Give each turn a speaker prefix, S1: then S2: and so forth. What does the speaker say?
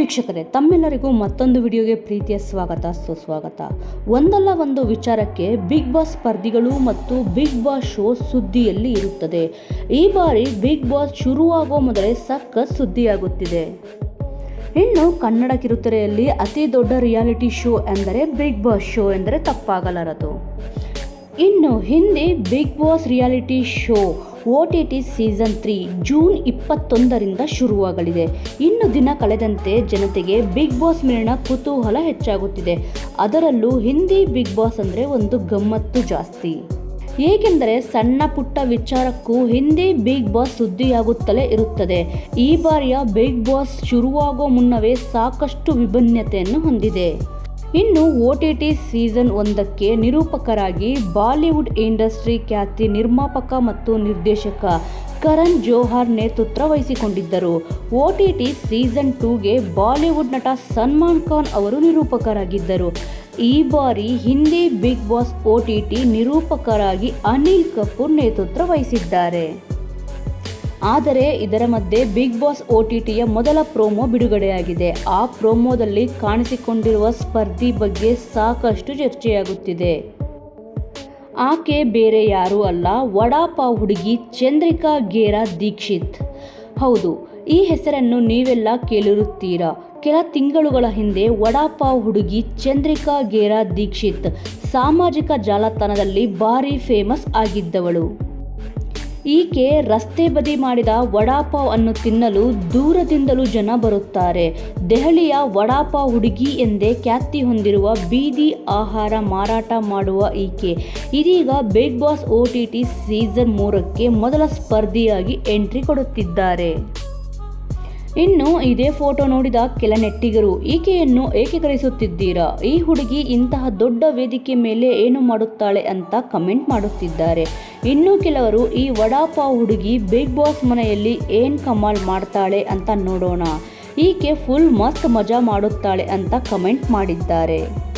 S1: ವೀಕ್ಷಕರೇ, ತಮ್ಮೆಲ್ಲರಿಗೂ ಮತ್ತೊಂದು ವಿಡಿಯೋಗೆ ಪ್ರೀತಿಯ ಸ್ವಾಗತ, ಸುಸ್ವಾಗತ. ಒಂದಲ್ಲ ಒಂದು ವಿಚಾರಕ್ಕೆ ಬಿಗ್ ಬಾಸ್ ಸ್ಪರ್ಧಿಗಳು ಮತ್ತು ಬಿಗ್ ಬಾಸ್ ಶೋ ಸುದ್ದಿಯಲ್ಲಿ ಇರುತ್ತದೆ. ಈ ಬಾರಿ ಬಿಗ್ ಬಾಸ್ ಶುರುವಾಗೋ ಮೊದಲೇ ಸಖತ್ ಸುದ್ದಿಯಾಗುತ್ತಿದೆ. ಇನ್ನು ಕನ್ನಡ ಕಿರುತೆರೆಯಲ್ಲಿ ಅತಿ ದೊಡ್ಡ ರಿಯಾಲಿಟಿ ಶೋ ಎಂದರೆ ಬಿಗ್ ಬಾಸ್ ಶೋ ಎಂದರೆ ತಪ್ಪಾಗಲಾರದು. ಇನ್ನು Hindi Bigg Boss reality show O T T season three June ಇಪ್ಪತ್ತೊಂದರಿಂದ ಶುರುವಾಗಲಿದೆ. ಇನ್ನು ದಿನ ಕಳೆದಂತೆ ಜನತೆಗೆ ಬಿಗ್ ಬಾಸ್ ಮೇಲಿನ ಕುತೂಹಲ ಹೆಚ್ಚಾಗುತ್ತಿದೆ. ಅದರಲ್ಲೂ ಹಿಂದಿ ಬಿಗ್ ಬಾಸ್ ಅಂದರೆ ಒಂದು ಗಮ್ಮತ್ತು ಜಾಸ್ತಿ. ಏಕೆಂದರೆ ಸಣ್ಣ ಪುಟ್ಟ ವಿಚಾರಕ್ಕೂ ಹಿಂದಿ ಬಿಗ್ ಬಾಸ್ ಸುದ್ದಿಯಾಗುತ್ತಲೇ ಇರುತ್ತದೆ. ಈ ಬಾರಿಯ ಬಿಗ್ ಬಾಸ್ ಶುರುವಾಗೋ ಮುನ್ನವೇ ಸಾಕಷ್ಟು ವಿಭಿನ್ನತೆಯನ್ನು ಹೊಂದಿದೆ. ಇನ್ನು ಒ ಟಿ ಟಿ ಸೀಸನ್ ಒಂದಕ್ಕೆ ನಿರೂಪಕರಾಗಿ ಬಾಲಿವುಡ್ ಇಂಡಸ್ಟ್ರಿ ಖ್ಯಾತಿ ನಿರ್ಮಾಪಕ ಮತ್ತು ನಿರ್ದೇಶಕ ಕರಣ್ ಜೋಹರ್ ನೇತೃತ್ವ ವಹಿಸಿಕೊಂಡಿದ್ದರು. ಒ ಟಿ ಟಿ ಸೀಸನ್ ಟೂಗೆ ಬಾಲಿವುಡ್ ನಟ ಸಲ್ಮಾನ್ ಖಾನ್ ಅವರು ನಿರೂಪಕರಾಗಿದ್ದರು. ಈ ಬಾರಿ Hindi Bigg Boss O T T ನಿರೂಪಕರಾಗಿ Anil Kapoor ನೇತೃತ್ವ ವಹಿಸಿದ್ದಾರೆ. ಆದರೆ ಇದರ ಮಧ್ಯೆ ಬಿಗ್ ಬಾಸ್ ಒ ಟಿ ಮೊದಲ ಪ್ರೋಮೋ ಬಿಡುಗಡೆಯಾಗಿದೆ. ಆ ಪ್ರೋಮೋದಲ್ಲಿ ಕಾಣಿಸಿಕೊಂಡಿರುವ ಸ್ಪರ್ಧಿ ಬಗ್ಗೆ ಸಾಕಷ್ಟು ಚರ್ಚೆಯಾಗುತ್ತಿದೆ. ಆಕೆ ಬೇರೆ ಯಾರೂ ಅಲ್ಲ ವಡಾಪಾವ್ ಹುಡುಗಿ ಚಂದ್ರಿಕಾ ಗೇರಾ ದೀಕ್ಷಿತ್. ಹೌದು, ಈ ಹೆಸರನ್ನು ನೀವೆಲ್ಲ ಕೇಳಿರುತ್ತೀರಾ? ಕೆಲ ತಿಂಗಳುಗಳ ಹಿಂದೆ ವಡಾಪಾವ್ ಹುಡುಗಿ ಚಂದ್ರಿಕಾ ಗೇರಾ ದೀಕ್ಷಿತ್ ಸಾಮಾಜಿಕ ಜಾಲತಾಣದಲ್ಲಿ ಭಾರೀ ಫೇಮಸ್ ಆಗಿದ್ದವಳು. ಈಕೆ ರಸ್ತೆ ಬದಿ ಮಾಡಿದ ವಡಾಪಾವ್ ಅನ್ನು ತಿನ್ನಲು ದೂರದಿಂದಲೂ ಜನ ಬರುತ್ತಾರೆ. ದೆಹಲಿಯ ವಡಾಪಾವ್ ಹುಡುಗಿ ಎಂದೇ ಖ್ಯಾತಿ ಹೊಂದಿರುವ ಬೀದಿ ಆಹಾರ ಮಾರಾಟ ಮಾಡುವ ಈಕೆ. ಇದೀಗ Bigg Boss O T T season ಮೂರಕ್ಕೆ ಮೊದಲ ಸ್ಪರ್ಧಿಯಾಗಿ ಎಂಟ್ರಿ ಕೊಡುತ್ತಿದ್ದಾರೆ. ಇನ್ನು ಇದೇ ಫೋಟೋ ನೋಡಿದ ಕೆಲ ನೆಟ್ಟಿಗರು, ಈಕೆಯನ್ನು ಏಕೀಕರಿಸುತ್ತಿದ್ದೀರಾ ಈ ಹುಡುಗಿ ಇಂತಹ ದೊಡ್ಡ ವೇದಿಕೆ ಮೇಲೆ ಏನು ಮಾಡುತ್ತಾಳೆ ಅಂತ ಕಮೆಂಟ್ ಮಾಡುತ್ತಿದ್ದಾರೆ. ಇನ್ನು ಕೆಲವರು ಈ ವಡಾಪಾವ್ ಹುಡುಗಿ ಬಿಗ್ ಬಾಸ್ ಮನೆಯಲ್ಲಿ ಏನ್ ಕಮಾಲ್ ಮಾಡ್ತಾಳೆ ಅಂತ ನೋಡೋಣ. ಈಕೆ ಫುಲ್ ಮಸ್ತ್ ಮಜಾ ಮಾಡುತ್ತಾಳೆ ಅಂತ ಕಮೆಂಟ್ ಮಾಡಿದ್ದಾರೆ.